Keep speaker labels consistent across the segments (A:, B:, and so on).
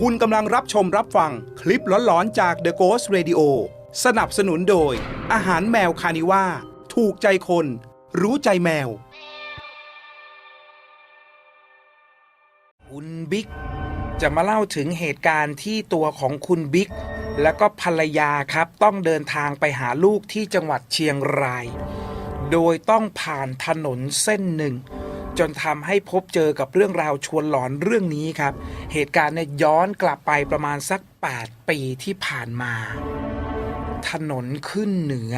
A: คุณกำลังรับชมรับฟังคลิปหลอนๆจาก The Ghost Radio สนับสนุนโดย อาหารแมวคานิว่า ถูกใจคน รู้ใจแมว คุณบิ๊กจะมาเล่าถึงเหตุการณ์ที่ตัวของคุณบิ๊กแล้วก็ภรรยาครับต้องเดินทางไปหาลูกที่จังหวัดเชียงราย โดยต้องผ่านถนนเส้นหนึ่ง จนทำให้พบเจอกับเรื่องราวชวนหลอนเรื่องนี้ครับ เหตุการณ์เนี่ยย้อนกลับไปประมาณสัก 8 ปีที่ผ่านมา ถนนขึ้นเหนือ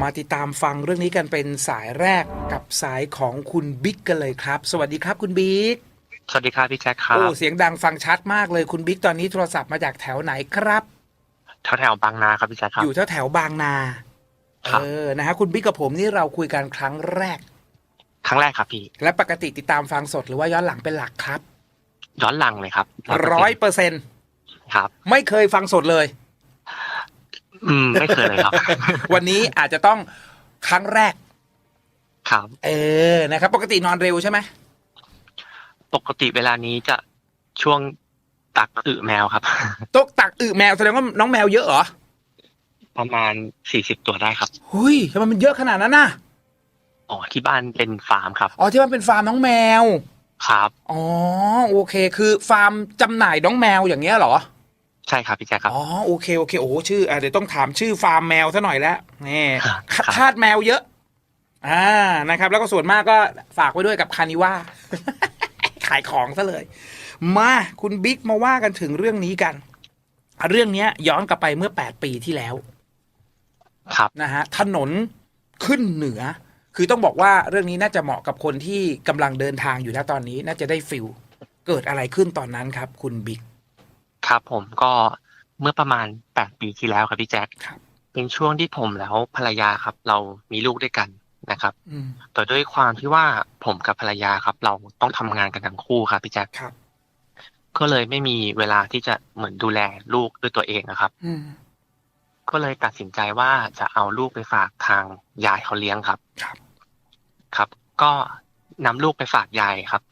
A: มาติดตามฟังเรื่องนี้กันเป็นสายแรกกับสายของคุณบิ๊กกันเลยครับ สวัสดีครับคุณบิ๊ก
B: สวัสดีครับพี่แจ็คครับ
A: โอ้เสียงดังฟังชัดมากเลยคุณบิ๊กตอนนี้โทรศัพท์มาจากแถวไหนครับ
B: แถวแถวๆบางนาครับพี่แจ็คครับ
A: อยู่แถวแถวๆบางนา
B: ครับ
A: เออนะฮะคุณบิ๊กกับผมนี่เราคุยกันครั้งแรก
B: ครั้งแรกครับพี่
A: และปกติติดตามฟังสดหรือว่าย้อนหลังเป็นหลักครับ
B: ย้อนหลังเลยครับ
A: ร้อยเปอร์เซ็น
B: ครับ
A: ไม่เคยฟังสดเลย
B: อืม ไม่เคยเลยครับ
A: วันนี้อาจจะต้องครั้งแรก
B: ครับ
A: เออนะครับ ปกตินอนเร็วใช่ไหม
B: ปกติเวลานี้จะช่วงตักอึแมวครับ
A: ตกตักอึแมวแสดงว่าน้องแมวเยอะเหรอ
B: ประมาณสี่สิบตัวได้ครับ
A: หุยทำไมมันเยอะขนาดนั้นน่ะ
B: อ๋อที่บ้านเป็นฟาร์มครับ
A: อ๋อที่มันเป็นฟาร์มน้องแมว
B: ครับ
A: อ๋อโอเค คือฟาร์มจำหน่ายน้องแมวอย่างเงี้ยเหรอ
B: ใช่ครับพี่แจ็คครับ
A: อ๋อโอเคโอเคโอ้ชื่ออะเดี๋ยวต้องถามชื่อฟาร์มแมวซะหน่อยแล้วนี่
B: ครับ
A: ทาสแมวเยอะ อ่านะครับ แล้วก็ส่วนมากก็ฝากไว้ด้วยกับคานิว่าขายของซะเลย มาคุณบิ๊กมาว่ากันถึงเรื่องนี้กัน เรื่องเนี้ย ย้อนกลับไปเมื่อแปดปีที่แล้ว
B: ครับ
A: นะฮะถนนขึ้นเหนือ คือต้องบอกว่าเรื่องนี้น่าจะเหมาะกับคนที่กำลังเดินทางอยู่นะตอนนี้น่าจะได้ฟิลเกิดอะไรขึ้นตอนนั้นครับ คุณบิ๊ก
B: ครับผมก็เมื่อประมาณแปดปีที่แล้วครับพี่แจ็ค
A: ครับ
B: เป็นช่วงที่ผมแล้วภรรยาครับ เรามีลูกด้วยกันนะครับ
A: อืม
B: แต่ด้วยความที่ว่าผมกับภรรยาครับ เราต้องทำงานกันทั้งคู่ครับพี่แจ็ค
A: ครับ
B: ก็เลยไม่มีเวลาที่จะเหมือนดูแลลูกด้วยตัวเองนะครับ
A: อืม
B: ก็เลยตัดสินใจว่าจะเอาลูกไปฝากทางยายเขาเลี้ยงครับ
A: ครับ
B: ครับ ก็นำลูกไปฝากยายครับ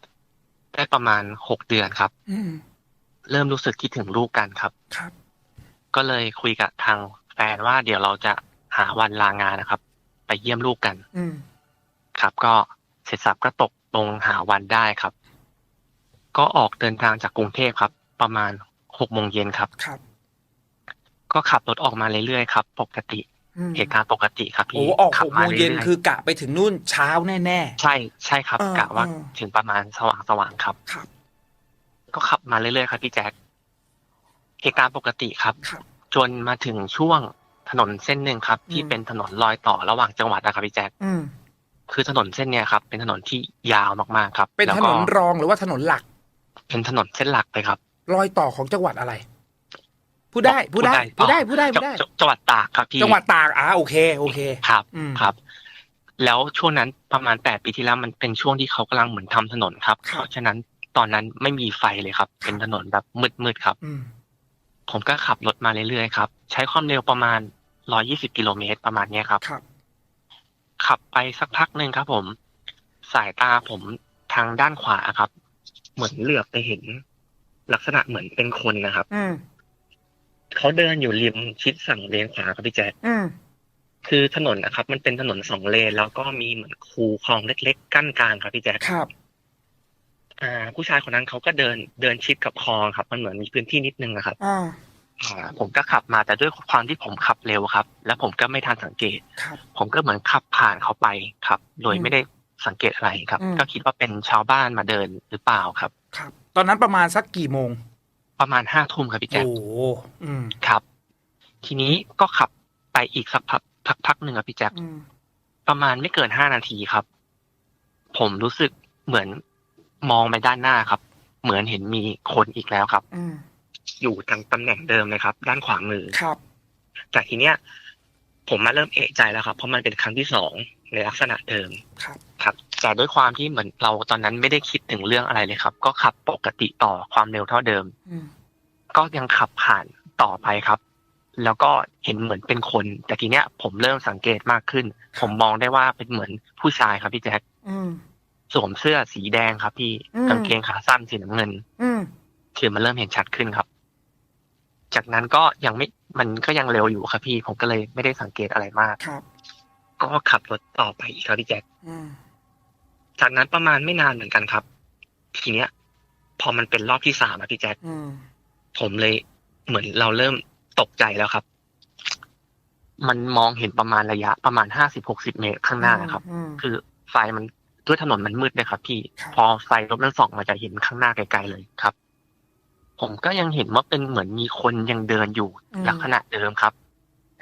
B: ได้ประมาณหกเดือนครับ
A: อืม
B: เริ่มรู้สึกคิดถึงลูกกันครับ
A: ครับ
B: ก็เลยคุยกับทางแฟนว่าเดี๋ยวเราจะหาวันลางานนะครับ ไปเยี่ยมลูกกัน
A: อืม
B: ครับ ก็เสร็จสับก็ตกลงหาวันได้ครับ ก็ออกเดินทางจากกรุงเทพครับ ประมาณหกโมงเย็นครับ
A: ครับ
B: ก็ขับรถออกมาเรื่อยๆครับ ปกติ
A: อืม
B: เหตุการณ์ปกติครับ
A: โอ้
B: พี่
A: ออก
B: ขั
A: หกโมงเย็น
B: รื่ๆ
A: คือกะไปถึงนู่นเช้าแน่
B: ใช่ใช่ครับ
A: เออกะ
B: ว่า
A: เออ
B: ถึงประมาณสว่างสว่างๆครับ
A: ๆครับ
B: ก็ขับมาเรื่อยๆครับพี่แจ๊คเหตุการณ์ปกติครับ
A: ครับ
B: จนมาถึงช่วงถนนเส้นหนึ่งครับ ที่
A: อืม
B: เป็นถนนรอยต่อระหว่างจังหวัดนะครับพี่แจ๊ค
A: อืม
B: คือถนนเส้นเนี้ยครับ เป็นถนนที่ยาวมากๆครับ
A: เป็น
B: แล้ว
A: ถ
B: ก็
A: นนรองหรือว่าถนนหลัก
B: เป็นถนนเส้นหลักเลยครับ
A: รอยต่อของจังหวัดอะไร พูดได้พูดได้
B: พู
A: พูด
B: ดได้
A: ได้พูดได้พูดได้
B: จจังหวัดตากครับพี่
A: จังหวัดตากอ่าโอเคโอเค
B: ครับ
A: อืม
B: ครับ แล้วช่วงนั้นประมาณแปดปีที่แล้วมันเป็นช่วงที่เขากำลังเหมือนทำถนนครับ
A: ครับ
B: เพราะฉะนั้นตอนนั้นไม่มีไฟเลยครับ เป็นถนนแบบมืดๆครับ
A: อืม
B: ผมก็ขับรถมาเรื่อยๆครับ ใช้ความเร็วประมาณ120กิโลเมตรประมาณเนี้ยครับ
A: ครับ
B: ขับไปสักพักหนึ่งครับผม สายตาผมทางด้านขวาครับ เหมือนเหลือบไปเห็น ลักษณะเหมือนเป็นคนนะครับ
A: อืม
B: เขาเดินอยู่ริมชิดฝั่งเลนขวาครับพี่แจ๊ค
A: อืม
B: คือถนนนะครับ มันเป็นถนนสองเลนแล้วก็มีเหมือนคูคลองเล็ก ๆ กั้นกลางครับพี่แจ๊ค
A: ครับ
B: อ่า ผู้ชายคนนั้นเขาก็เดินเดินชิดกับคลองครับ มันเหมือนมีพื้นที่นิดนึงนะครับ
A: อ่า
B: อ่าผมก็ขับมาแต่ด้วยความที่ผมขับเร็วครับ แล้วผมก็ไม่ทันสังเกต
A: ครับ
B: ผมก็เหมือนขับผ่านเขาไปครับ โดย
A: อืม
B: ไม่ได้สังเกตอะไรครับ
A: อืม
B: ก็คิดว่าเป็นชาวบ้านมาเดินหรือเปล่าครับ
A: ครับ ตอนนั้นประมาณสักกี่โมง
B: ประมาณห้าทุ่มครับพี่แจ๊ค
A: โอ้โหอืม
B: ครับ ทีนี้ก็ขับไปอีกสักพักพักพักหนึ่งครับพี่แจ๊ค
A: อืม
B: ประมาณไม่เกินห้านาทีครับ ผมรู้สึกเหมือนมองไปด้านหน้าครับ เหมือนเห็นมีคนอีกแล้วครับ
A: อืม
B: อยู่ทางตำแหน่งเดิมเลยครับ ด้านขวามือ
A: ครับ
B: แต่ทีเนี้ย ผมมาเริ่มเอะใจแล้วครับ เพราะมันเป็นครั้งที่สองในลักษณะเดิม
A: ครับ
B: ครับ แต่ด้วยความที่เหมือนเราตอนนั้นไม่ได้คิดถึงเรื่องอะไรเลยครับ ก็ขับปกติต่อความเร็วเท่าเดิม
A: อืม
B: ก็ยังขับผ่านต่อไปครับ แล้วก็เห็นเหมือนเป็นคน แต่ทีเนี้ย ผมเริ่มสังเกตมากขึ้น ผมมองได้ว่าเป็นเหมือนผู้ชายครับพี่แจ๊ค
A: อืม
B: สวมเสื้อสีแดงครับ พี่
A: อืม
B: กางเกงขาสั้นสีน้ำเงิน
A: อืม
B: คือมันเริ่มเห็นชัดขึ้นครับ จากนั้นก็ยังไม่มันก็ยังเร็วอยู่ครับพี่ ผมก็เลยไม่ได้สังเกตอะไรมาก
A: ครับ
B: ก็ขับรถต่อไปอีกครับพี่แจ็ค
A: อืม
B: จากนั้นประมาณไม่นานเหมือนกันครับ ทีเนี้ย พอมันเป็นรอบที่สามอะพี่แจ็ค
A: อืม
B: ผมเลยเหมือนเราเริ่มตกใจแล้วครับ มันมองเห็นประมาณระยะประมาณห้าสิบหกสิบเมตรข้างหน้าครับ
A: อืม
B: คือไฟมันด้วยถนนมันมืดเลยครับ พี่
A: ครับ
B: พอไฟรถมันส่องมาจะเห็นข้างหน้าไกลๆเลยครับ ผมก็ยังเห็นว่าเป็นเหมือนมีคนยังเดินอยู่
A: อืม
B: ลักษณะเดิมครับ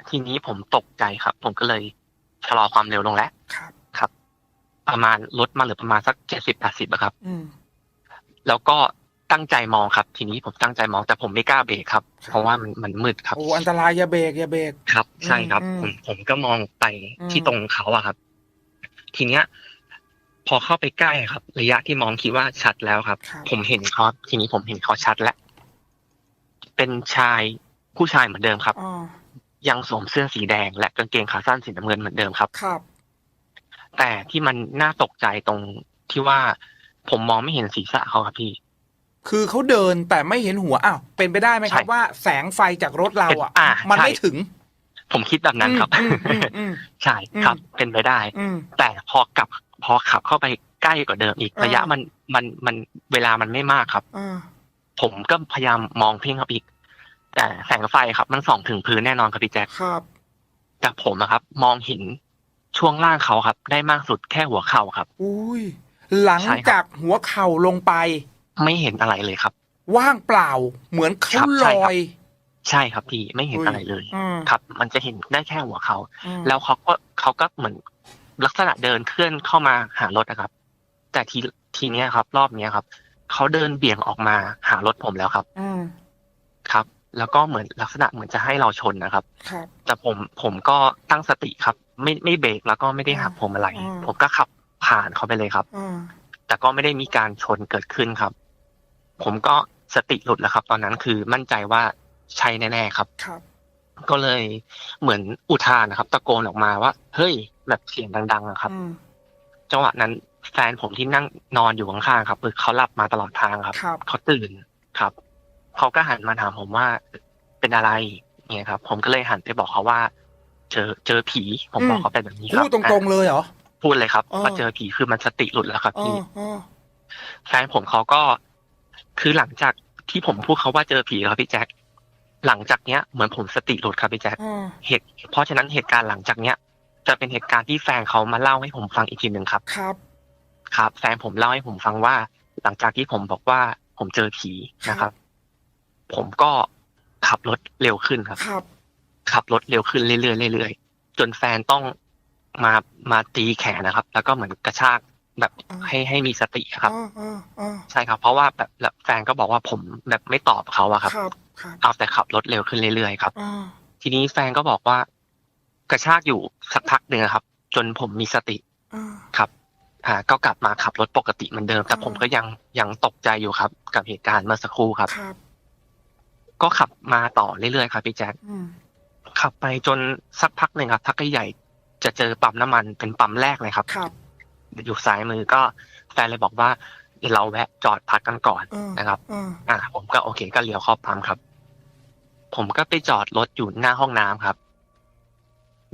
B: ทีนี้ผมตกใจครับ ผมก็เลยชะลอความเร็วลงแล้ว
A: ครับ
B: ครับ ประมาณลดมาเหลือประมาณสักเจ็ดสิบแปดสิบครับ
A: อืม
B: แล้วก็ตั้งใจมองครับ ทีนี้ผมตั้งใจมองแต่ผมไม่กล้าเบรกครับ
A: ครับ
B: เพราะว่ามันมันมืดครับ
A: โอ้อันตรายอย่าเบรกอย่าเบรก
B: ครับ ใช่ครับ
A: อืม
B: ผมผมก็มองไป
A: อืม
B: ที่ตรงเขาอะครับ ทีเนี้ย พอเข้าไปใกล้ครับ ระยะที่มองคิดว่าชัดแล้วครับ
A: ครับ
B: ผมเห็นเขาทีนี้ผมเห็นเขาชัดแล้วเป็นชายผู้ชายเหมือนเดิมครับ
A: อ๋อ
B: ยังสวมเสื้อสีแดง และกางเกงขาสั้นสีน้ำเงินเหมือนเดิมครับ
A: ครับ
B: แต่ที่มันน่าตกใจตรงที่ว่าผมมองไม่เห็นศีรษะเขาครับพี่
A: คือเขาเดินแต่ไม่เห็นหัวอ้าวเป็นไปได้ไหมครับ
B: ใช่
A: ว่าแสงไฟจากรถเราอะ
B: อ่า
A: มัน
B: ใช่
A: ไม่ถึง
B: ผมคิดแบบนั้นครับ
A: อืมอืมอืม
B: ใช่ครับเป็นไปได้
A: อืม
B: แต่พอกลับพอขับเข้าไปใกล้กว่าเดิมอีก
A: อ่า
B: ระยะมันมันมันเวลามันไม่มากครับ
A: อ่า
B: ผมก็พยายามมองเพ่งครับอีก แต่แสงไฟครับ มันส่องถึงพื้นแน่นอนครับพี่แจ๊ค
A: ครับ
B: แต่ผมนะครับ มองเห็น ช่วงล่างเขาครับ ได้มากสุดแค่หัวเข่าครับ
A: อุ้ยหลัง
B: ใช่ครับ
A: จากหัวเข่าลงไป
B: ไม่เห็นอะไรเลยครับ
A: ว่างเปล่าเหมือน
B: ครั
A: เขา
B: บ
A: ล
B: ใช่ครับ
A: อย
B: ใช่ครับพี่ไม่เห็นอะไรเลย
A: อืม
B: ครับ มันจะเห็นได้แค่หัวเขา
A: อืม
B: แล้วเขาก็เขาก็เหมือนลักษณะเดินเคลื่อนเข้ามาหารถนะครับ แต่ทีทีเนี้ยครับ รอบเนี้ยครับเขาเดินเบี่ยงออกมาหารถผมแล้วครับ
A: อืม
B: ครับ แล้วก็เหมือนลักษณะเหมือนจะให้เราชนนะครับ
A: ครับ
B: แต่ผมผมก็ตั้งสติครับ ไม่ไม่เบรกแล้วก็ไม่ได้หักพวงมาลัย
A: อืม
B: ผมก็ขับผ่านเขาไปเลยครับ
A: อ่า
B: แต่ก็ไม่ได้มีการชนเกิดขึ้นครับ ผมก็สติหลุดแล้วครับ ตอนนั้นคือมั่นใจว่าใช่แน่ๆครับ
A: ครับ
B: ก็เลยเหมือนอุทานนะครับ ตะโกนออกมาว่า เฮ้ย แบบเสียงดังๆอะครับ
A: อืม
B: จังหวะนั้นแฟนผมที่นั่งนอนอยู่ข้างๆครับคือเขาหลับมาตลอดทางครับ
A: ครับ
B: เขาตื่นครับ เขาก็หันมาถามผมว่าเป็นอะไรเนี่ยครับ ผมก็เลยหันไปบอกเขาว่า เจอเจอผี ผมบอกเขาไปแบบนี้ครั
A: พูดตรงๆเลยเหรอ
B: ๆพูดเลยครับ
A: อ๋อ
B: ว่าเจอผีคือมันสติหลุดแล้วครับ
A: อ๋อ
B: พี่
A: อ๋อ
B: แฟนผมเขาก็คือหลังจากที่ผมพูดเขาว่าเจอผีครับพี่แจ็คหลังจากเนี้ยเหมือนผมสติหลุดครับพี่แจ็ค
A: อ๋อ
B: เหตุ เพราะฉะนั้นเหตุการณ์หลังจากเนี้ย จะเป็นเหตุการณ์ที่แฟนเขามาเล่าให้ผมฟังอีกทีหนึ่งครับ
A: ครับ
B: ครับ แฟนผมเล่าให้ผมฟังว่า หลังจากที่ผมบอกว่าผมเจอผีนะครับ ผมก็ขับรถเร็วขึ้นครับ
A: ครับ
B: ขับรถเร็วขึ้นเรื่อยๆเรื่อยๆจนแฟนต้องมามาตีแขนนะครับ แล้วก็เหมือนกระชากแบบ
A: อ่า
B: ให้ให้มีสติครับ
A: อ๋ออ๋ออ๋อ
B: ใช่ครับ เพราะว่าแบบแล้วแฟนก็บอกว่าผมแบบไม่ตอบเขาอะครับ
A: ครับครับ
B: เอาแต่ขับรถเร็วขึ้นเรื่อยๆครับ
A: อ๋อ
B: ทีนี้แฟนก็บอกว่ากระชากอยู่สักพักหนึ่งอะครับ จนผมมีสติ
A: อ๋อ
B: ครับ อ่า ก็กลับมาขับรถปกติเหมือนเดิม แต่
A: อืม
B: ผมก็ยังยังตกใจอยู่ครับ กับเหตุการณ์เมื่อสักครู่ครับ
A: ครับ
B: ก็ขับมาต่อเรื่อยๆครับพี่แจ๊ค
A: อืม
B: ขับไปจนสักพักหนึ่งครับพักใหญ่ๆจะเจอปั๊มน้ำมันเป็นปั๊มแรกเลยครับ
A: ครับ
B: อยู่ซ้ายมือก็แฟนเลยบอกว่าเดี๋ยวเราแวะจอดพักกันก่อน
A: เออ
B: นะครับ
A: เออ
B: อ่า ผมก็โอเคก็เลี้ยวเข้าปั๊มครับ ผมก็ไปจอดรถอยู่หน้าห้องน้ำครับ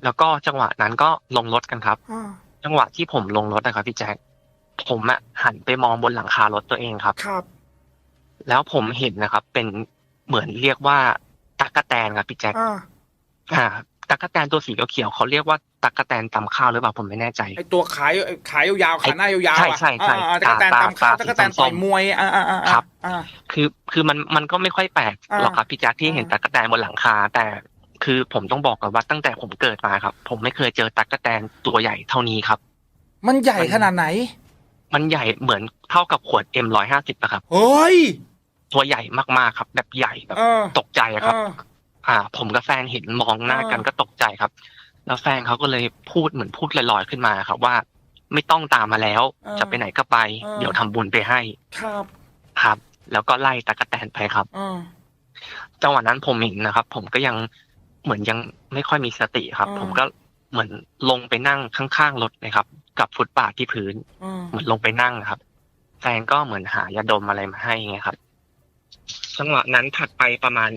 B: แล้วก็จังหวะนั้นก็ลงรถกันครับ
A: อ๋อ
B: จังหวะที่ผมลงรถนะครับพี่แจ๊คผมอะหันไปมองบนหลังคารถตัวเองครับ
A: ครับ
B: แล้วผมเห็นนะครับ เป็น เหมือนเรียกว่าตักกะแตนครับพี่แจ๊ค
A: อ่า
B: อ่าตักกะแตนตัวสีเขียวๆเขาเรียกว่าตักกะแตนตำข้าวหรือเปล่าผมไม่แน่ใจ
A: ไอตัวขายขายยาวๆขาหน้ายาวๆ
B: ใช่
A: อะ
B: ใช่ใช่
A: อ่าๆตะกแตน
B: ตา
A: ตำข้าว
B: ตา
A: ตะกแตน
B: สีส้มๆ
A: ต่อยมวยอ่าอ่าอ่า
B: ครับ
A: อ่า
B: คือคือมันมันก็ไม่ค่อยแปลก
A: อ่า
B: หรอกครับพี่แจ๊คที่เห็น
A: อ่า
B: ตั๊กแตนบนหลังคา แต่คือผมต้องบอกก่อนว่าตั้งแต่ผมเกิดมาครับ ผมไม่เคยเจอตั๊กแตนตัวใหญ่เท่านี้ครับ
A: มันใหญ่ขนาดไหน
B: มันใหญ่เหมือนเท่ากับขวด M ร้อยห้าสิบอะครับ
A: เฮ้ย
B: ตัวใหญ่มากๆครับ แบบใหญ่แบบ
A: เออ
B: ตกใจอะครับ
A: เออ
B: อ่า ผมกับแฟนเห็นมองหน้ากัน
A: อ่า
B: ก็ตกใจครับ แล้วแฟนเขาก็เลยพูดเหมือนพูดลอยๆขึ้นมาครับ ว่าไม่ต้องตามมาแล้วจะไปไหนก็ไปเดี๋ยวทำบุญไปให้
A: ครับ
B: ครับ แล้วก็ไล่ตั๊กแตนไปครับ
A: อ่า
B: จังหวะนั้นผมเห็นนะครับ ผมก็ยังเหมือนยังไม่ค่อยมีสติครับ
A: อ่า
B: ผมก็เหมือนลงไปนั่งข้างๆรถเลยครับ กับฟุตบาทที่พื้น
A: อ่า
B: เหมือนลงไปนั่งนะครับ แฟนก็เหมือนหายาดมอะไรมาให้ไงครับ จังหวะนั้นถัดไปประมาณ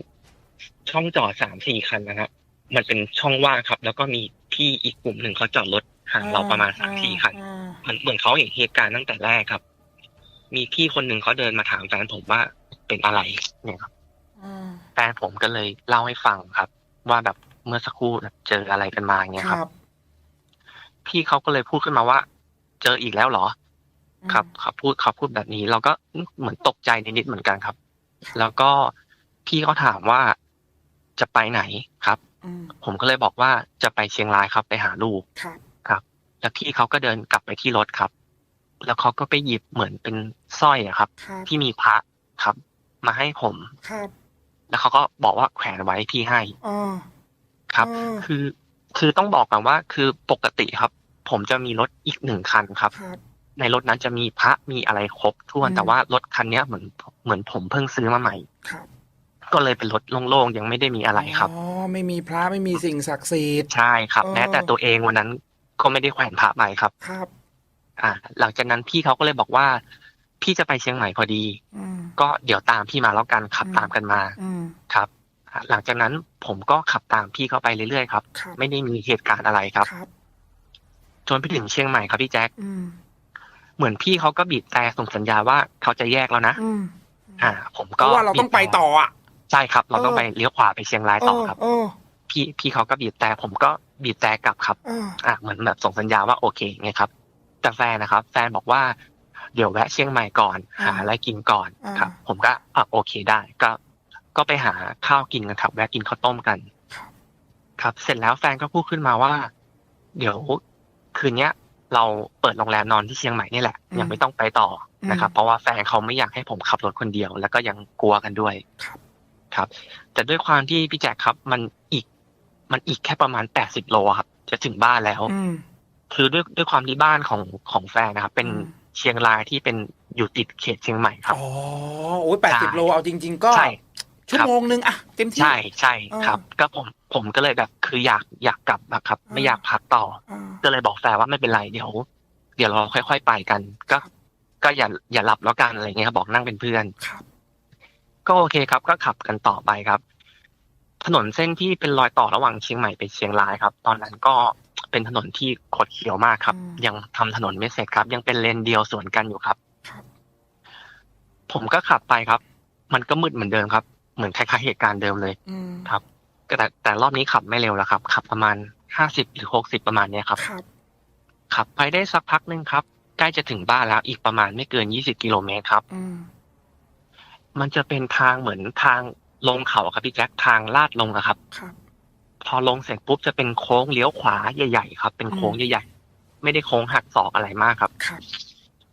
B: ช่องจอดสามสี่คันนะครับ มันเป็นช่องว่างครับ แล้วก็มีพี่อีกกลุ่มหนึ่งเขาจอดรถห่างเราประมาณสามสี่คัน
A: อ่า
B: เหมือนเหมือนเขาเห็นเหตุการณ์ตั้งแต่แรกครับ มีพี่คนหนึ่งเขาเดินมาถามแฟนผมว่าเป็นอะไรเนี่ยครับ
A: อ่า
B: แฟนผมก็เลยเล่าให้ฟังครับ ว่าแบบเมื่อสักครู่แบบเจออะไรกันมาอย่างเงี้ย
A: ค
B: ครับ
A: รับ
B: พี่เขาก็เลยพูดขึ้นมาว่า เจออีกแล้วเหรอ ครับเขาพูดเขาพูดแบบนี้ เราก็เหมือนตกใจนิดๆเหมือนกันครับ แล้วก็พี่เขาถามว่าจะไปไหนครับ
A: อืม
B: ผมก็เลยบอกว่าจะไปเชียงรายครับ ไปหาลูก
A: ครับ
B: แล้วพี่เขาก็เดินกลับไปที่รถครับ แล้วเขาก็ไปหยิบเหมือนเป็นสร้อยอะครับ
A: ครับ
B: ที่มีพระครับ มาให้ผม
A: ครับ
B: แล้วเขาก็บอกว่าแขวนไว้พี่ให้
A: อ่า
B: ครับ
A: อ่า
B: คือคือต้องบอกก่อนว่า คือปกติครับ ผมจะมีรถอีกหนึ่งคันครับ
A: ครับ
B: ในรถนั้นจะมีพระมีอะไรครบถ้วน
A: อืม
B: แต่ว่ารถคันเนี้ยเหมือนเหมือนผมเพิ่งซื้อมาใหม่
A: ครับ
B: ก็เลยเป็นรถโล่งๆยังไม่ได้มีอะไรครับ
A: อ๋อไม่มีพระไม่มีสิ่งศักดิ์สิทธิ์
B: ใช่ครับ
A: เออ
B: แม้แต่ตัวเองวันนั้นก็ไม่ได้แขวนพระไปครับ
A: ครับ
B: อ่า หลังจากนั้นพี่เขาก็เลยบอกว่า พี่จะไปเชียงใหม่พอดี
A: อืม
B: ก็เดี๋ยวตามพี่มาแล้วกันขับ
A: อืม
B: ตามกันมา
A: อืม
B: ครับอ่าหลังจากนั้นผมก็ขับตามพี่เขาไปเรื่อยๆครับ
A: ครับ
B: ไม่ได้มีเหตุการณ์อะไรครับ
A: ครับ
B: จนไปถึงเชียงใหม่ครับพี่แจ๊ค
A: อืม
B: เหมือนพี่เขาก็บีบแต่ส่งสัญญาว่าเขาจะแยกแล้วนะ
A: อืม
B: อ่า ผม
A: เพ
B: ก็
A: ราะว่าเราต้องไปต่ออะ
B: ใช่ครับ เราต้อง
A: เออ
B: ไปเลี้ยวขวาไปเชียงรายต่อครับ
A: เออ
B: พี่พี่เขาก็บีบแต่ผมก็บีบแต่กลับครับ
A: เออ
B: อะเหมือนแบบส่งสัญญาว่าโอเคไงครับ แต่แฟนนะครับ แฟนบอกว่าเดี๋ยวแวะเชียงใหม่ก่อนหาอะไรกินก่อนครับ ผมก็อะโอเคได้ก็ ก็ไปหาข้าวกินกันครับ แวะกินข้าวต้มกัน
A: ครับ
B: ครับเสร็จแล้วแฟนก็พูดขึ้นมาว่า เดี๋ยวคืนเนี้ย เราเปิดโรงแรมนอนที่เชียงใหม่นี่แหละ ยังไม่ต้องไปต่อนะครับ เพราะว่าแฟนเขาไม่อยากให้ผมขับรถคนเดียว แล้วก็ยังกลัวกันด้วย
A: ครับ
B: ครับ แต่ด้วยความที่พี่แจ็คครับ มันอีก มันอีกแค่ประมาณแปดสิบโลครับ จะถึงบ้านแล้ว
A: อืม
B: คือด้วยด้วยความที่บ้านของของแฟนนะครับ เป็น
A: อืม
B: เชียงรายที่เป็นอยู่ติดเขตเชียงใหม่ครับ
A: อ๋อโอ้ยแปดสิบ
B: ใช่
A: โลเอาจริง ๆ ก็
B: ใช่
A: ชั่วโมงนึงอะเต็มที่
B: ใช่ใช่
A: เออ
B: ครับ ก็ผมผมก็เลยแบบคืออยากอยากกลับนะครับ ไม่
A: อ่า
B: อยากพักต่อ
A: อ่า
B: ก็เลยบอกแฟนว่าไม่เป็นไรเดี๋ยว เดี๋ยวเราค่อย ๆไปกัน ก็
A: ครับ
B: ก็อย่าอย่าหลับแล้วกันอะไรเงี้ยครับบอกนั่งเป็นเพื่อน
A: ครับ
B: ก็โอเคครับ ก็ขับกันต่อไปครับ ถนนเส้นที่เป็นรอยต่อระหว่างเชียงใหม่ไปเชียงรายครับ ตอนนั้นก็เป็นถนนที่คดเคี้ยวมากครับ ยังทำถนนไม่เสร็จครับ ยังเป็นเลนเดียวสวนกันอยู่ครับ
A: ครับ
B: ผมก็ขับไปครับ มันก็มืดเหมือนเดิมครับ เหมือนคล้ายๆเหตุการณ์เดิมเลย
A: อืม
B: ครับแต่แต่รอบนี้ขับไม่เร็วแล้วครับ ขับประมาณห้าสิบหรือหกสิบประมาณเนี้ยครับ
A: ครับ
B: ขับไปได้สักพักหนึงครับ ใกล้จะถึงบ้านแล้วอีกประมาณไม่เกินยี่สิบกิโลเมตรครับ
A: อืม
B: มันจะเป็นทางเหมือนทางลงเขาครับพี่แจ็คทางลาดลงอะครับ
A: ครับ
B: พอลงเสร็จปุ๊บจะเป็นโค้งเลี้ยวขวาใหญ่ๆครับ เป็นโค้ง
A: อืม
B: ใหญ่ๆไม่ได้โค้งหักศอกอะไรมากครับ
A: ครับ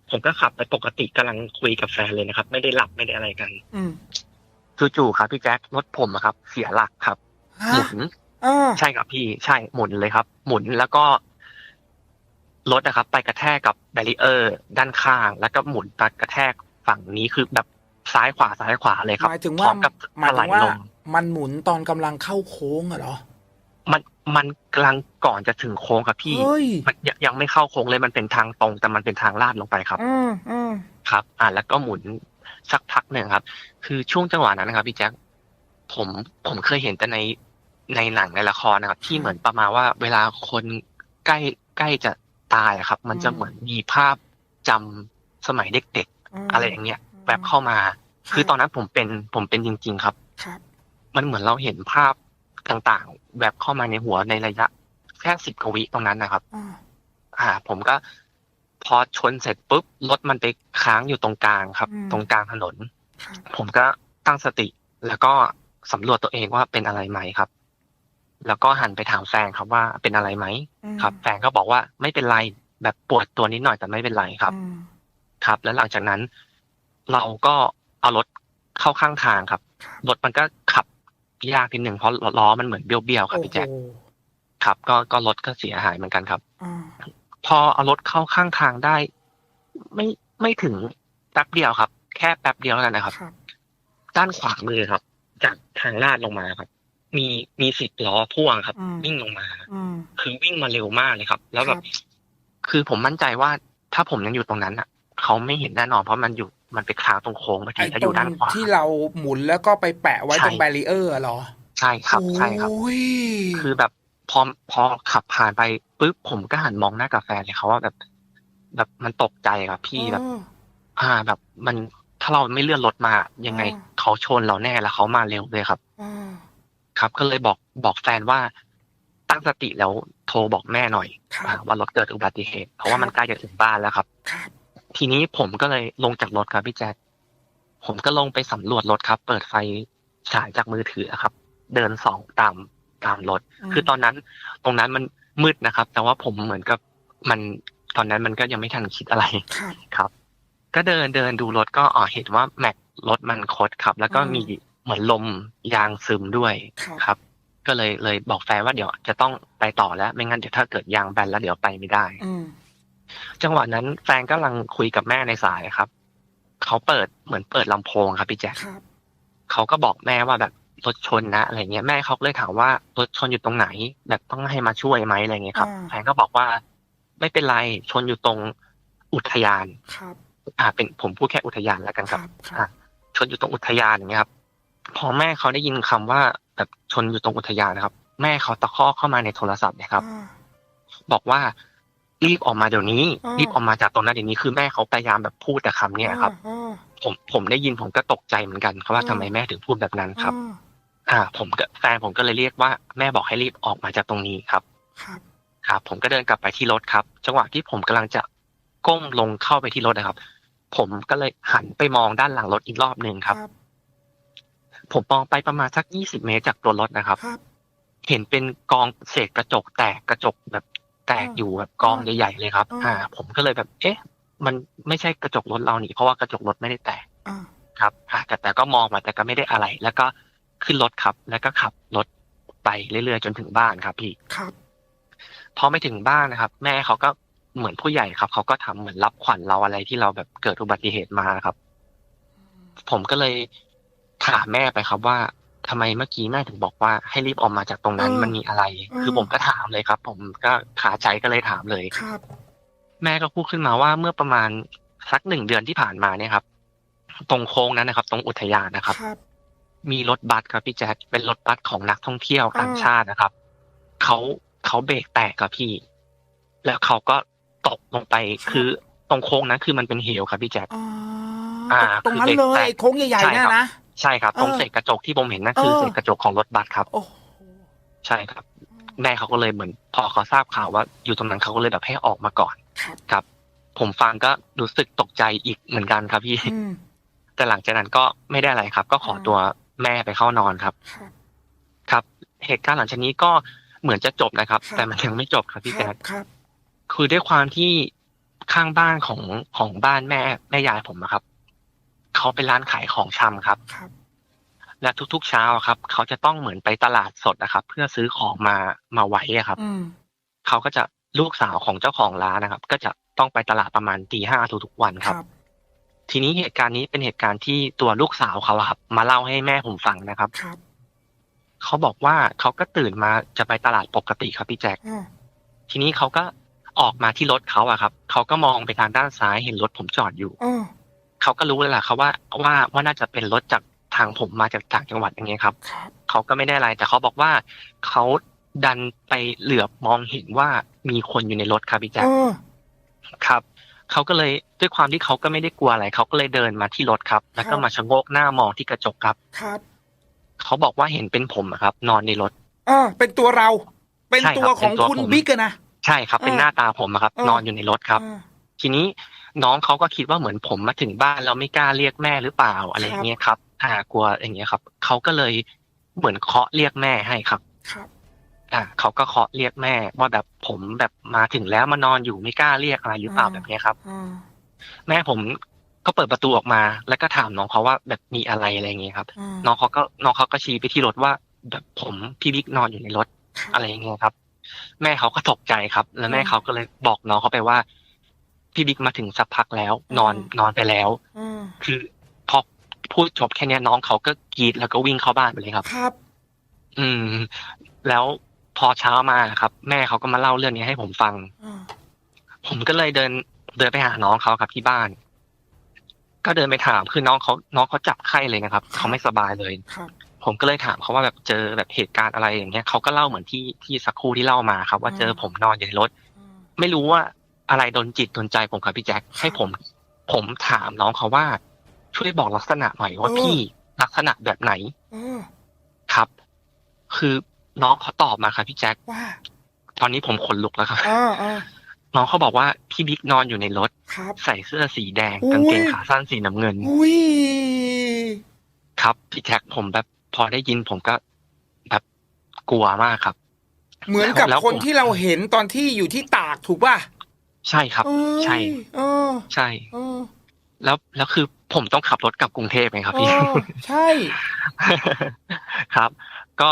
B: ผมก็ขับไปปกติกำลังคุยกับแฟนเลยนะครับ ไม่ได้หลับไม่ได้อะไรกัน
A: อืม
B: จู่ๆครับพี่แจ็ครถผมอะครับ เสียหลักครับ
A: ฮะ
B: หมุน
A: อ่า
B: ใช่ครับพี่ใช่หมุนเลยครับ หมุนแล้วก็รถนะครับ ไปกระแทกกับแบรีเออร์ ด้านข้าง แล้วก็หมุนไปกระแทกฝั่งนี้คือแบบซ้ายขวาซ้ายขวาเลยครับ
A: หมายถึง
B: พ
A: ว่า
B: ร้อมกับ
A: หมาย
B: ถ
A: ถึ
B: ลางย
A: ว่า
B: ลง
A: มันหมุนตอนกำลังเข้าโค้งอะเหรอ
B: มันมันกำลังก่อนจะถึงโค้งครับพี่
A: เฮ้ย
B: มันยังยังไม่เข้าโค้งเลยมันเป็นทางตรง แต่มันเป็นทางลาดลงไปครับ
A: อืมอืม
B: ครับ อ่าแล้วก็หมุน สักพักหนึ่งครับ คือช่วงจังหวะนั้นนะครับพี่แจ็คผมผมเคยเห็นแต่ในในหนังในละครนะครับ ที่เหมือนประมาณว่า เวลาคนใกล้ใกล้จะตายอะครับ มันจะเหมือนมีภาพจำสมัยเด็กๆอะไรอย่างเงี้ยแวบเข้ามา คือตอนนั้นผมเป็นผมเป็นจริง ๆ ครับ
A: ครับ
B: มันเหมือนเราเห็นภาพต่างๆแบบเข้ามาในหัวในระยะแค่สิบกว่าวิตรงนั้นนะครับ
A: อ่า
B: อ่าผมก็ พอชนเสร็จปุ๊บรถมันไปค้างอยู่ตรงกลางครับ ตรงกลางถนน
A: ครับ
B: ผมก็ตั้งสติ แล้วก็สำรวจตัวเองว่าเป็นอะไรไหมครับ แล้วก็หันไปถามแฟนครับว่าเป็นอะไรไหม
A: อืม
B: ครับ แฟนก็บอกว่าไม่เป็นไรแบบปวดตัวนิดหน่อยแต่ไม่เป็นไรครับ
A: อืม
B: ครับ แล้วหลังจากนั้น เราก็เอารถเข้าข้างทางครับ
A: ครับ
B: รถมันก็ขับยากนิดหนึ่งเพราะล้อมันเหมือนเบี้ยวๆครับพี่แจ๊ค
A: โอ้โห
B: ครับ ก็ก็รถก็เสียหายเหมือนกันครับ
A: อ่า
B: พอเอารถเข้าข้างทางได้ ไม่ไม่ถึงแป๊บเดียวครับ แค่แป๊บเดียวแล้วนะครับ
A: ครับ
B: ด้านขวามือครับ จากทางลาดลงมาครับ มีมีสิบล้อพ่วงครับ
A: อืม
B: วิ่งลงมา
A: อืม
B: คือวิ่งมาเร็วมากเลยครับ แล้วแบบ
A: ครับ
B: คือผมมั่นใจว่าถ้าผมยังอยู่ตรงนั้นอะ เขาไม่เห็นแน่นอนเพราะมันอยู่มันไปค้างตรงโค้งพอดี
A: ไอ้
B: แล้วอ
A: ตร
B: ยู่
A: ง
B: ด้านขวา
A: ที่เราหมุนแล้วก็ไปแปะไว้
B: ใช่
A: ตรงแบรีเออร์เหรอ
B: ใช่ครับ ใช่ครับ
A: โอ้ย
B: คือแบบ พอพอขับผ่านไปปุ๊บผมก็หันมองหน้ากับแฟนเลยเขาว่าแบบ แบบมันตกใจครับพี่แบบ
A: เออ
B: อ่าแบบ มันถ้าเราไม่เลื่อนรถมา ยังไง
A: อ่า
B: เขาชนเราแน่แล้วเขามาเร็วเลยครับ
A: เออ
B: ครับ ก็เลยบอกบอกแฟนว่าตั้งสติแล้วโทรบอกแม่หน่อย
A: ครับ
B: อ่าว่ารถเกิดอุบัติเหตุ เพราะว่ามันใกล้จะถึงบ้านแล้วครับ
A: ครับ
B: ทีนี้ผมก็เลยลงจากรถครับพี่แจ๊คผมก็ลงไปสำรวจรถครับ เปิดไฟฉายจากมือถือครับ เดินส่องตาม ตามรถ คือตอนนั้นตรงนั้นมันมืดนะครับ แต่ว่าผมเหมือนกับมันตอนนั้นมันก็ยังไม่ทันคิดอะไร
A: ครับ
B: ครับก็เดินเดินดูรถก็อ๋อเห็นว่าแม็กรถมันคดครับ แล้วก็
A: อืม
B: มีเหมือนลมยางซึมด้วย
A: ครับ
B: ครับ ก็เลยเลยบอกแฟนว่าเดี๋ยวจะต้องไปต่อแล้ว ไม่งั้นเดี๋ยวถ้าเกิดยางแบนแล้วเดี๋ยวไปไม่ได้
A: อืม
B: จังหวะนั้นแฟนกำลังคุยกับแม่ในสายครับเขาเปิดเหมือนเปิดลำโพงครับพี่แจ๊ค
A: ครับ
B: เขาก็บอกแม่ว่าแบบ รถชนนะอะไรเงี้ยแม่เขาก็เลยถามว่ารถชนอยู่ตรงไหนแบบต้องให้มาช่วยไหมอะไรเงี้ยครับ
A: อ่า
B: แฟนก็บอกว่า ไม่เป็นไรชนอยู่ตรงอุทยาน
A: ครับ
B: อ่า เป็นผมพูดแค่อุทยานแล้วกัน
A: ค
B: ค
A: รั
B: รับ
A: บครับ
B: ชนอยู่ตรงอุทยานอย่างเงี้ยครับ พอแม่เขาได้ยินคำว่าแบบชนอยู่ตรงอุทยานนะครับ แม่เขาตะคอกเข้ามาในโทรศัพท์เนะครับ
A: อ่า
B: บอกว่ารีบออกมาเดี๋ยวนี้
A: อ่ารี
B: รีบออกมาจากตรงนั้นเดี๋ยวนี้คือแม่เขาพยายามแบบพูดแต่คำเนี้ยครับ
A: อ่า
B: ผมผมได้ยินผมก็ตกใจเหมือนกันครับว่า
A: อ่า
B: ทำไมแม่ถึงพูดแบบนั้นครับ
A: อ่า
B: อ่า ผมก็แฟนผมก็เลยเรียกว่าแม่บอกให้รีบออกมาจากตรงนี้ครับ
A: ครับ
B: ครับ ผมก็เดินกลับไปที่รถครับ จังหวะที่ผมกำลังจะก้มลงเข้าไปที่รถนะครับ ผมก็เลยหันไปมองด้านหลังรถอีกรอบหนึ่งครับ ผมมองไปประมาณสักยี่สิบเมตรจากตัวรถนะครับ
A: ครับ
B: เห็นเป็นกองเศษกระจกแตกกระจกแบบแตก
A: อ่า
B: อยู่แบบกองใหญ่ๆเลยครับ
A: อ่า
B: อ่า ผมก็เลยแบบ เอ๊ะ มันไม่ใช่กระจกรถเรานี่เพราะว่ากระจกรถไม่ได้แตก
A: อ่า
B: ครับ อ่าแต่แต่ก็มองมาแต่ก็ไม่ได้อะไร แล้วก็ ขึ้นรถครับ แล้วก็ขับรถไปเรื่อยๆจนถึงบ้านครับ พี่
A: ครับ
B: พอไม่ถึงบ้านนะครับ แม่เขาก็เหมือนผู้ใหญ่ครับ เขาก็ทำเหมือนรับขวัญเราอะไรที่เราแบบเกิดอุบัติเหตุมาครับ ผมก็เลยถามแม่ไปครับว่าทำไมเมื่อกี้แม่ถึงบอกว่าให้รีบออกมาจากตรงนั้น
A: เออ
B: มันมีอะไร
A: เออ
B: คือผมก็ถามเลยครับ ผมก็ขาใจก็เลยถามเลย
A: ครับ
B: แม่ก็พูดขึ้นมาว่าเมื่อประมาณสักหนึ่งเดือนที่ผ่านมาเนี่ยครับ ตรงโค้งนั้นนะครับ ตรงอุทยานนะครับ
A: ครับ
B: มีรถบัสครับพี่แจ๊คเป็นรถบัสของนักท่องเที่ยว
A: อ่า
B: ต่างชาตินะครับเขาเขาเบรกแตกครับพี่ แล้วเขาก็ตกลงไปคือตรงโค้งนั้นคือมันเป็นเหวครับพี่แจ๊ค
A: อ่า
B: อ่า
A: ตรงนั้น
B: คือ
A: เล
B: เบรกแต
A: ย
B: ก
A: โค้งใหญ่
B: ใช่
A: ๆเนี่ย
B: ครับ
A: นะ
B: ใช่ครับตรง
A: เออ
B: เศษกระจกที่ผมเห็นนั่นคือ
A: เออ
B: เศษกระจกของรถบัสครับ
A: โอ้โห
B: ใช่ครับ แม่เขาก็เลยเหมือน พอเขาทราบข่าวว่า อยู่ตรงนั้นเขาก็เลยแบบให้ออกมาก่อน
A: ครับ
B: ครับผมฟังก็รู้สึกตกใจอีกเหมือนกันครับพี่
A: อืม
B: แต่หลังจากนั้นก็ไม่ได้อะไรครับ ก็ขอตัว แม่ไปเข้านอนครับ
A: ครับ
B: ครับ เหตุการณ์หลังจากนี้ก็เหมือนจะจบนะครับ
A: ครับ
B: แต่มันยังไม่จบครับพี่
A: ค
B: แจ๊
A: รับ
B: ค
A: ครับ
B: คือด้วยความที่ข้างบ้านของของบ้านแม่แม่ยายผมอะครับเขาเป็นร้านขายของชำครับ
A: ครับ
B: และทุกๆเช้าอะครับเขาจะต้องเหมือนไปตลาดสดนะครับ เพื่อซื้อของมามาไว้อะครับ
A: อืม
B: เขาก็จะลูกสาวของเจ้าของร้านนะครับ ก็จะต้องไปตลาดประมาณตีห้าทุกๆวัน
A: ค
B: ค
A: รั
B: รับบ ทีนี้เหตุการณ์นี้เป็นเหตุการณ์ที่ตัวลูกสาวเขาอะครับ มาเล่าให้แม่ผมฟังนะครับ
A: ครับ
B: เขาบอกว่าเขาก็ตื่นมาจะไปตลาดปกติครับพี่แจ็ค
A: อ่า
B: ทีนี้เขาก็ออกมาที่รถเขาอะครับเขาก็มองไปทางด้านซ้ายเห็นรถผมจอดอยู่
A: อ่า
B: เขาก็รู้เลยแหละครับว่าว่าว่าน่าจะเป็นรถจากทางผมมาจากต่างจังหวัดอย่างเงี้ยครับ
A: ครับ
B: เขาก็ไม่ได้อะไร แต่เขาบอกว่าเขาดันไปเหลือบมองเห็นว่ามีคนอยู่ในรถครับพี่แจ็ค
A: อ่า
B: ครับ เขาก็เลยด้วยความที่เขาก็ไม่ได้กลัวอะไรเขาก็เลยเดินมาที่รถครับ แล้วก็มาชะโงกหน้ามองที่กระจกครับ
A: ครับ
B: เขาบอกว่าเห็นเป็นผมอะครับ นอนในรถ
A: อ่าเป็นตัวเรา เป็น
B: ใช่ครับ
A: ตัวของ
B: เป็นตัว
A: คุณ
B: ผม
A: บิ๊กอะนะ
B: ใช่ครับ เป็น
A: อ่า
B: หน้าตาผมอะครับ
A: อ่าน
B: นอนอยู่ในรถครับ
A: อ่า
B: ทีนี้น้องเขาก็คิดว่าเหมือนผมมาถึงบ้านแล้วไม่กล้าเรียกแม่หรือเปล่าอะไรอย่างเงี้ยครับ อ่ากลัวอย่างเงี้ยครับเขาก็เลยเหมือนเคาะเรียกแม่ให้ครับ
A: ครับ
B: อ่าเขาก็เคาะเรียกแม่ ว่าแบบผมแบบมาถึงแล้วมานอนอยู่ไม่กล้าเรียกอะไรหรือเปล่าแบบเนี้ยครับ
A: อ่า
B: แม่ผมก็เปิดประตูออกมา แล้วก็ถามน้องเขาว่าแบบมีอะไรอะไรอย่างเงี้ยครับ
A: อ่า
B: น้องเขาก็น้องเขาก็ชี้ไปที่รถว่าแบบผมพี่บิ๊กนอนอยู่ในรถ
A: ครับ
B: อะไรอย่างเงี้ยครับ แม่เขาก็ตกใจครับ แล้วแม่เขาก็เลยบอกน้องเขาไปว่า พี่บิ๊กมาถึงสักพักแล้ว นอนนอนไปแล้ว
A: อ่า
B: คือพอพูดจบแค่เนี้ยน้องเขาก็กรีดแล้วก็วิ่งเข้าบ้านไปเลยครับ
A: ครับ
B: อืม แล้วพ อเช้ามาครับ แม่เขาก็มาเล่าเรื่องนี้ให้ผมฟัง
A: อ่า
B: ผมก็เลยเดิน เดินไปหาน้องเขาครับที่บ้าน ก็เดินไปถามคือน้องเขาน้องเขาจับไข้เลยนะครับเขาไม่สบายเลย
A: ครับ
B: ผมก็เลยถามเขาว่าแบบเจอแบบเหตุการณ์อะไรอย่างเงี้ยเขาก็เล่าเหมือนที่ที่สักครู่ที่เล่ามาครับ ว่า
A: อืม
B: เจอผมนอนอยู่ในรถ ไม่รู้ว่าอะไรโดนจิตโดนใจผมครับพี่แจ็คให้ผม ผมถามน้องเขาว่า ช่วยบอกลักษณะหน่อยว่า
A: เออ
B: พี่ลักษณะแบบไหน
A: เออ
B: ครับ คือ น้องเขาตอบมาครับพี่แจ็ค
A: ว่า
B: ตอนนี้ผมขนลุกแล้วครับ
A: อ่าอ่า
B: น้องเขาบอกว่าพี่บิ๊กนอนอยู่ในรถ
A: ครับ
B: ใส่เสื้อสีแดง
A: อุ๊ย
B: กางเกงขาสั้นสีน้ำเงิน
A: อุ้ย
B: ครับพี่แจ็คผมแบบพอได้ยินผมก็แบบกลัวมากครับ
A: เหมือนกับ
B: แล้ว
A: คนที่เราเห็นตอนที่อยู่ที่ตากถูกป่ะ
B: ใช่ครับ
A: เอ้ย
B: ใช่
A: เออ
B: ใช่
A: เออ
B: แล้วแล้วคือผมต้องขับรถกลับกรุงเทพไงครับ
A: เอ
B: พี่
A: อใช่
B: ครับ ก็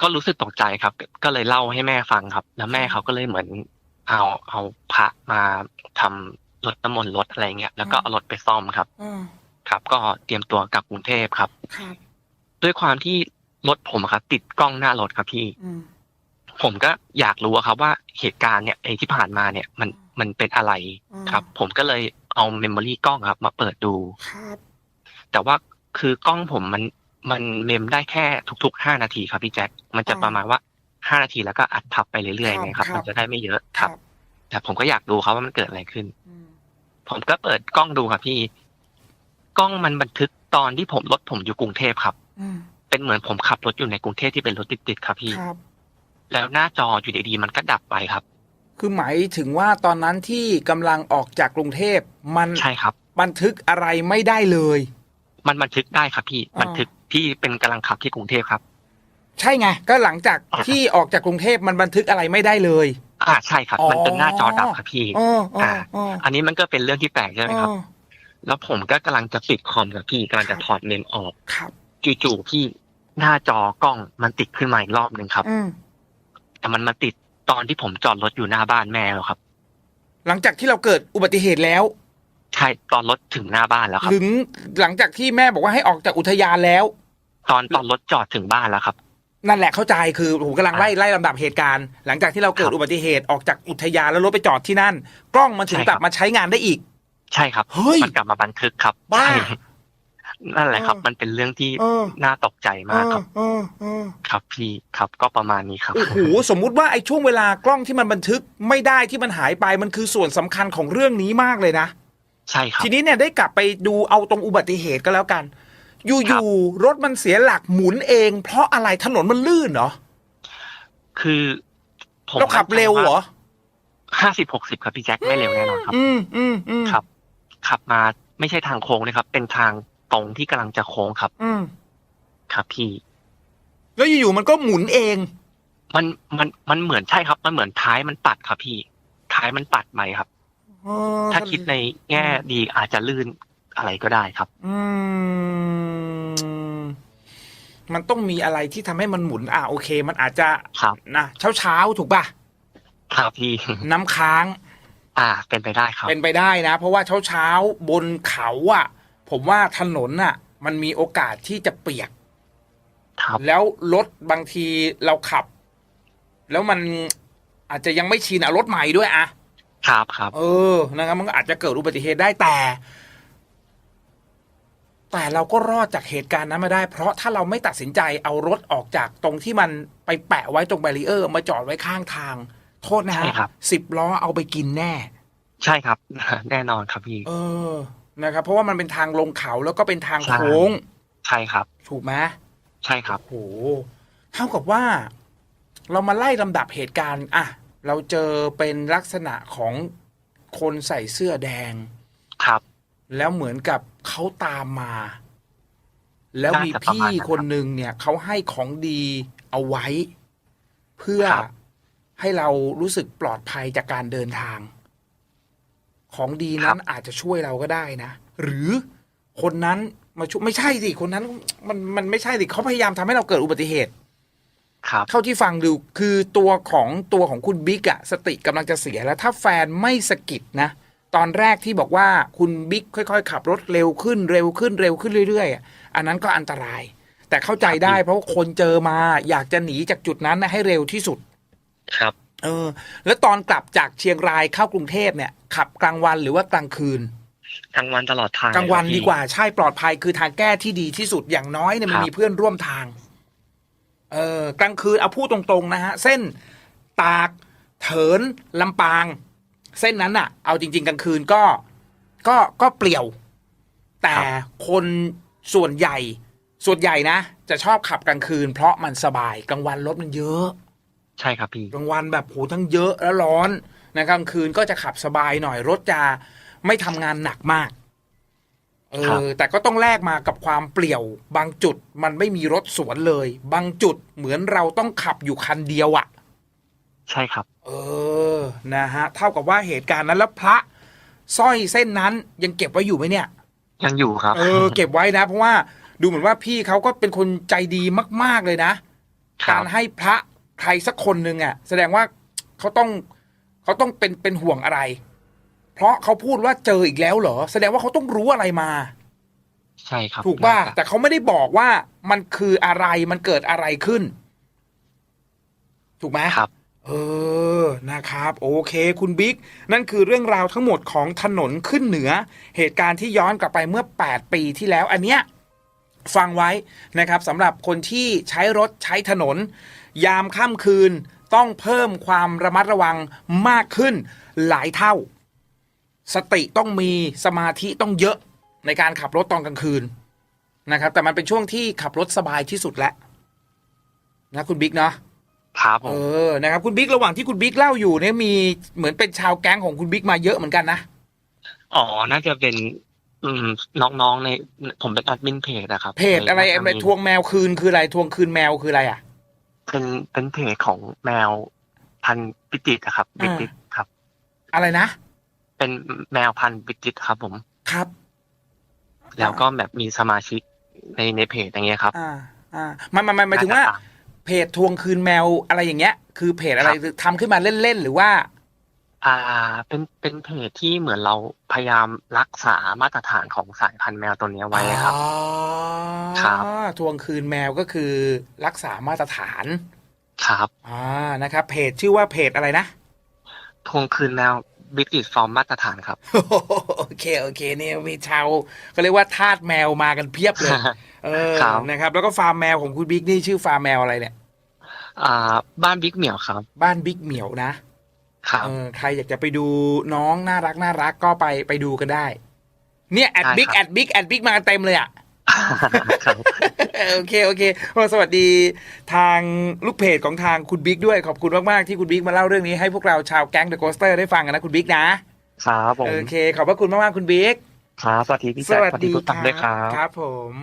B: ก็รู้สึกตกใจครับ ก็เลยเล่าให้แม่ฟังครับ แล้วแม่เขาก็เลยเหมือนเอาเอาพระมาทำรถน้ำมนต์รถอะไรเงี้ยแล้วก็เอารถไปซ่อมครับ
A: เออ
B: ครับ ก็เตรียมตัวกลับกรุงเทพครับ
A: ครับ
B: ด้วยความที่รถผมอะครับ ติดกล้องหน้ารถครับพี่
A: อืม
B: ผมก็อยากรู้อะครับว่าเหตุการณ์เนี่ยไอ้ที่ผ่านมาเนี่ย มันมันเป็นอะไร
A: อืม
B: ครับ ผมก็เลยเอาเมมโมรี่กล้องครับ มาเปิดดู
A: ครับ
B: แต่ว่าคือกล้องผมมัน มันเมมได้แค่ทุกๆห้านาทีครับพี่แจ็ค มันจะประมาณว่าห้านาทีแล้วก็อัดทับไปเรื่อยๆไงครับ มันจะได้ไม่เยอะครับ แต่ผมก็อยากดูครับว่ามันเกิดอะไรขึ้น
A: อืม
B: ผมก็เปิดกล้องดูครับพี่ กล้องมันบันทึกตอนที่ผมรถผมอยู่กรุงเทพครับ
A: อืม
B: เป็นเหมือนผมขับรถอยู่ในกรุงเทพที่เป็นรถติดๆครับพี่
A: ครับ
B: แล้วหน้าจออยู่ดีๆมันก็ดับไปครับ
A: คือหมายถึงว่าตอนนั้นที่กำลังออกจากกรุงเทพมัน
B: ใช่ครับ
A: บันทึกอะไรไม่ได้เลย
B: มันบันทึกได้ครับพี่
A: อ่า
B: บันทึก ที่เป็นกำลังขับที่กรุงเทพครับ
A: ใช่ไงก็หลังจาก
B: อ่า
A: ที่ออกจากกรุงเทพมันบันทึกอะไรไม่ได้เลย
B: อ่าใช่ครับ มันจนหน้าจอดับครับพี่
A: อ๋ออ๋อ
B: อ่า
A: อ๋อ
B: อันนี้มันก็เป็นเรื่องที่แปลกใช่ไหมครับ
A: อ๋อ
B: แล้วผมก็กำลังจะปิดคอมกับพี่กำลังจะถอดเมมออก
A: ครับ
B: จู่ๆพี่หน้าจอกล้องมันติดขึ้นมาอีกรอบหนึ่งครับ
A: อืม
B: แต่มันมาติดตอนที่ผมจอดรถอยู่หน้าบ้านแม่แล้วครับ
A: หลังจากที่เราเกิดอุบัติเหตุแล้ว
B: ใช่ตอนรถถึงหน้าบ้านแล้วครับ
A: ถึงหลังจากที่แม่บอกว่าให้ออกจากอุทยานแล้ว
B: ตอนตอนรถจอดถึงบ้านแล้วครับ
A: นั่นแหละเข้าใจคือผมกำลังไล่ไล่ลำดับเหตุการณ์ หลังจากที่เราเกิด
B: ครับ
A: อุบัติเหตุออกจากอุทยานแล้วรถไปจอดที่นั่น กล้องมันถึง
B: ใช่
A: ก
B: ครับ
A: ลับมาใช้งานได้อีก
B: ใช่ครับ
A: เฮ้ย
B: มันกลับมาบันทึกครับ
A: บ้า
B: ใช่นั่นแหละครับ
A: เออ
B: มันเป็นเรื่องที่
A: เออ
B: น่าตกใจมากครับ
A: เออเออ
B: ครับพี่ครับก็ประมาณนี้ครับ
A: โอ้โหสมมุติว่าไอ้ช่วงเวลากล้องที่มันบันทึกไม่ได้ที่มันหายไปมันคือส่วนสำคัญของเรื่องนี้มากเลยนะ
B: ใช่ครับ
A: ทีนี้เนี่ยได้กลับไปดูเอาตรงอุบัติเหตุก็แล้วกัน อ
B: ครั
A: ยู่
B: บ
A: ๆรถมันเสียหลักหมุนเอง เพราะอะไรถนนมันลื่นเหรอ
B: คือผม
A: เราขับเร็วเหรอ
B: ห้าสิบหกสิบครับพี่แจ็คไม่เร็วแน่นอนครับ
A: อืมอืมอืม
B: ครับ ขับมาไม่ใช่ทางโค้งนะครับ เป็นทางตรงที่กำลังจะโค้งครับ
A: อืม
B: ครับพี่
A: แล้วอยู่ๆมันก็หมุนเอง
B: มันมันมันเหมือนใช่ครับ มันเหมือนท้ายมันปัดครับพี่ ท้ายมันปัดไปครับ
A: อ๋อ
B: ถ้าคิดในแง่ดีอาจจะลื่น อะไรก็ได้ครับ
A: อืม มันต้องมีอะไรที่ทำให้มันหมุน อะโอเค มันอาจจะ
B: ครับ
A: นะเช้าเช้าๆถูกป่ะ
B: ครับพี่
A: น้ำค้าง
B: อ่า เป็นไปได้ครับ
A: เป็นไปได้นะ เพราะว่าเช้าเช้าๆบนเขาอะ ผมว่าถนนอะ มันมีโอกาสที่จะเปียก
B: ครับ
A: แล้วรถบางทีเราขับ แล้วมันอาจจะยังไม่ชินอะรถใหม่ด้วยอะ
B: ครับครับ
A: เออ นะครับ มันก็อาจจะเกิดอุบัติเหตุได้แต่ แต่เราก็รอดจากเหตุการณ์นั้นมาได้ เพราะถ้าเราไม่ตัดสินใจเอารถออกจากตรงที่มันไปแปะไว้ตรงแบรีเออร์ มาจอดไว้ข้างทาง โทษนะฮะ
B: ใช่ครับ
A: สิบล้อเอาไปกินแน่
B: ใช่ครับ แน่นอนครับพี่
A: เออนะครับ เพราะว่ามันเป็นทางลงเขาแล้วก็เป็นทาง
B: ใช่
A: โค้ง
B: ใช่ครับ
A: ถูกไหม
B: ใช่ครับ
A: โหเท่ากับว่า เรามาไล่ลำดับเหตุการณ์ อะ เราเจอเป็นลักษณะของคนใส่เสื้อแดง
B: ครับ
A: แล้วเหมือนกับเขาตามมา แล้วมี
B: น่าจะประ
A: พี่
B: มาณนั้นครับ
A: คนหนึ่งเนี่ยเขาให้ของดีเอาไว้ เพื่อ
B: ครับ
A: ให้เรารู้สึกปลอดภัยจากการเดินทาง ของดีนั้นอาจจะช่วยเราก็ได้นะ หรือคนนั้นมาช่วยไม่ใช่สิคนนั้น มันมันไม่ใช่สิเขาพยายามทำให้เราเกิดอุบัติเหตุ
B: ครับ
A: เท่าที่ฟังดูคือตัวของตัวของคุณบิ๊กอะสติกำลังจะเสียแล้ว ถ้าแฟนไม่สะกิดนะ ตอนแรกที่บอกว่าคุณบิ๊กค่อย ๆ ขับรถเร็วขึ้นเร็วขึ้นเร็วขึ้นเรื่อยๆอะอันนั้นก็อันตราย แต่เข้าใจได้ เพราะว่าคนเจอมาอยากจะหนีจากจุดนั้นนะให้เร็วที่สุด
B: ครับ
A: เออ แล้วตอนกลับจากเชียงรายเข้ากรุงเทพเนี่ย ขับกลางวันหรือว่ากลางคืน
B: กลางวันตลอดทาง
A: กลางวัน
B: เลยครับ
A: ดี
B: พี่
A: กว่าใช่ปลอดภัยคือทางแก้ที่ดีที่สุดอย่างน้อยเนี่ยมัน
B: ครับ
A: มีเพื่อนร่วมทาง เออกลางคืนเอาพูดตรงๆนะฮะ เส้นตากเถินลำปาง เส้นนั้นอะเอาจริง ๆ กลางคืนก็ก็ก็เปลี่ยว แต่คนส่วนใหญ่ ส่วนใหญ่นะ จะชอบขับกลางคืน เพราะมันสบายกลางวันรถมันเยอะ
B: ใช่ครับพี่
A: กลางวันแบบโหทั้งเยอะแล้วร้อนนะกลางคืนก็จะขับสบายหน่อยรถจะไม่ทำงานหนักมากเอ
B: ครับ
A: อแต่ก็ต้องแลกมากับความเปลี่ยว บางจุดมันไม่มีรถสวนเลย บางจุดเหมือนเราต้องขับอยู่คันเดียวอะ่ะ
B: ใช่ครับ
A: เออ นะฮะ เท่ากับว่าเหตุการณ์นั้นแล้วพระสร้อยเส้นนั้นยังเก็บไว้อยู่ไหมเนี่ย
B: ยังอยู่ครับ
A: เออ เก็บไว้นะ เพราะว่าดูเหมือนว่าพี่เขาก็เป็นคนใจดีมาก ๆเลยนะ
B: ครั
A: กา
B: บ
A: รให้พระใครสักคนหนึ่งอะ แสดงว่าเขาต้องเขาต้องเป็นเป็นห่วงอะไร เพราะเขาพูดว่าเจออีกแล้วเหรอ แสดงว่าเขาต้องรู้อะไรมา
B: ใช่ครับ
A: ถูกป่ะ
B: น่าจะ
A: แต่เขาไม่ได้บอกว่ามันคืออะไรมันเกิดอะไรขึ้น ถูกไหม
B: ครับ
A: เออ นะครับ โอเค คุณบิ๊ก นั่นคือเรื่องราวทั้งหมดของถนนขึ้นเหนือ เหตุการณ์ที่ย้อนกลับไปเมื่อ 8 ปีที่แล้ว อันเนี้ยฟังไว้นะครับสำหรับคนที่ใช้รถใช้ถนน ยามค่ำคืนต้องเพิ่มความระมัดระวังมากขึ้นหลายเท่า สติต้องมีสมาธิต้องเยอะในการขับรถตอนกลางคืนนะครับ แต่มันเป็นช่วงที่ขับรถสบายที่สุดแล้วนะคุณบิ๊กเนาะ
B: ครับผ
A: เอ
B: ม
A: อนะครับคุณบิ๊กระหว่างที่คุณบิ๊กเล่าอยู่เนี่ยมีเหมือนเป็นชาวแก๊งของคุณบิ๊กมาเยอะเหมือนกันนะ
B: อ๋อน่าจะเป็น อืมน้องๆในผมเป็นแอดมินเพจนะครับ
A: เพจอะไร
B: ใน
A: อะไรทวงแมวคืนคืออะไรทวงคืนแมวคืออะไรอะ
B: เป็นเป็นเพจของแมวพันธุ์ปิจิตนะครับบิ
A: อ่า
B: จิตครับ
A: อะไรนะ
B: เป็นแมวพันธุ์ปิจิตครับ ผม
A: ครับ
B: แล้วก็แบบมีสมาชิกในในเพจอย่างเงี้ยครับ
A: อ่าอ่ามันมันมันหมายถึงว่า
B: น่จะต
A: เพจทวงคืนแมวอะไรอย่างเงี้ย คือเพจอะไรทำขึ้นมาเล่นๆหรือว่า
B: อ่า เป็นเป็นเพจที่เหมือนเราพยายามรักษามาตรฐานของสายพันธุ์แมวตัวเนี้ยไว้ครับ
A: อ๋อ
B: ครับ
A: ทวงคืนแมวก็คือรักษามาตรฐาน
B: ครับ
A: อ่านะครับ เพจชื่อว่าเพจอะไรนะ
B: ทวงคืนแมวบิจิตฟอร์มมาตรฐานครับ
A: โอเค โอเคเนี่ยมีชาวเขาเรียกว่าทาสแมวมากันเพียบเลย เออ
B: ครับ
A: นะครับ แล้วก็ฟาร์มแมวของคุณบิ๊กนี่ชื่อฟาร์มแมวอะไรเนี่ย
B: อ่า บ้านบิ๊กเหมียวครับ
A: บ้านบิ๊กเหมียวนะครับ เออใครอยากจะไปดูน้องน่ารักน่ารักก็ไปไปดูกันได้ เนี่ยแอด
B: ได้
A: บิ๊ก
B: ครับ
A: แอดบิ๊กแอดบิ๊กมาเต็มเลยอะ
B: ครับ
A: โอเคโอเคโอ้สวัสดีทางลูกเพจของทางคุณบิ๊กด้วยขอบคุณมากๆที่คุณบิ๊กมาเล่าเรื่องนี้ให้พวกเราชาวแก๊งเดอะโกสเตอร์ได้ฟังกันนะคุณบิ๊กนะ
B: ครับผม
A: โอเค ขอบพระคุณมากๆคุณบิ๊ก
B: ครับสวัสดีพี่แจ็คสวัสดีทุกท่านด้วยครับ
A: ครับผม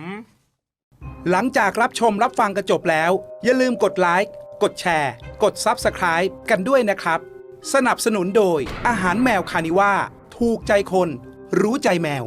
A: หลังจากรับชมรับฟังกันจบแล้ว อย่าลืมกดไลค์ กดแชร์ กด Subscribe กันด้วยนะครับ สนับสนุนโดยอาหารแมวคานิว่า ถูกใจคน รู้ใจแมว